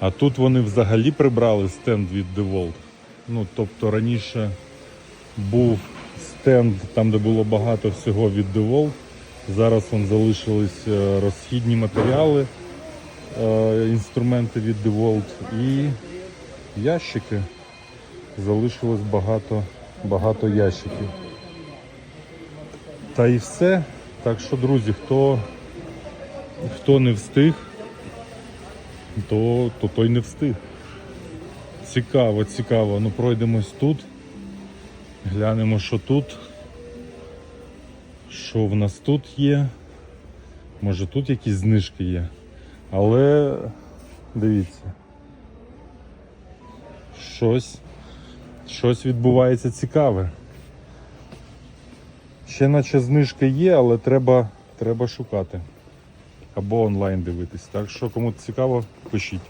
А тут вони взагалі прибрали стенд від DeWalt. Ну, тобто раніше був стенд там, де було багато всього від DeWalt. Зараз вон залишились е, розхідні матеріали, е, інструменти від DeWalt і ящики. Залишилось багато, багато ящиків. Та і все. Так що, друзі, хто, хто не встиг, то, то той не встиг. Цікаво, цікаво. Ну пройдемось тут. Глянемо, що тут. Що в нас тут є. Може тут якісь знижки є. Але дивіться. Щось. Щось відбувається цікаве. Ще наче знижки є, але треба, треба шукати. Або онлайн дивитись. Так що кому цікаво, пишіть.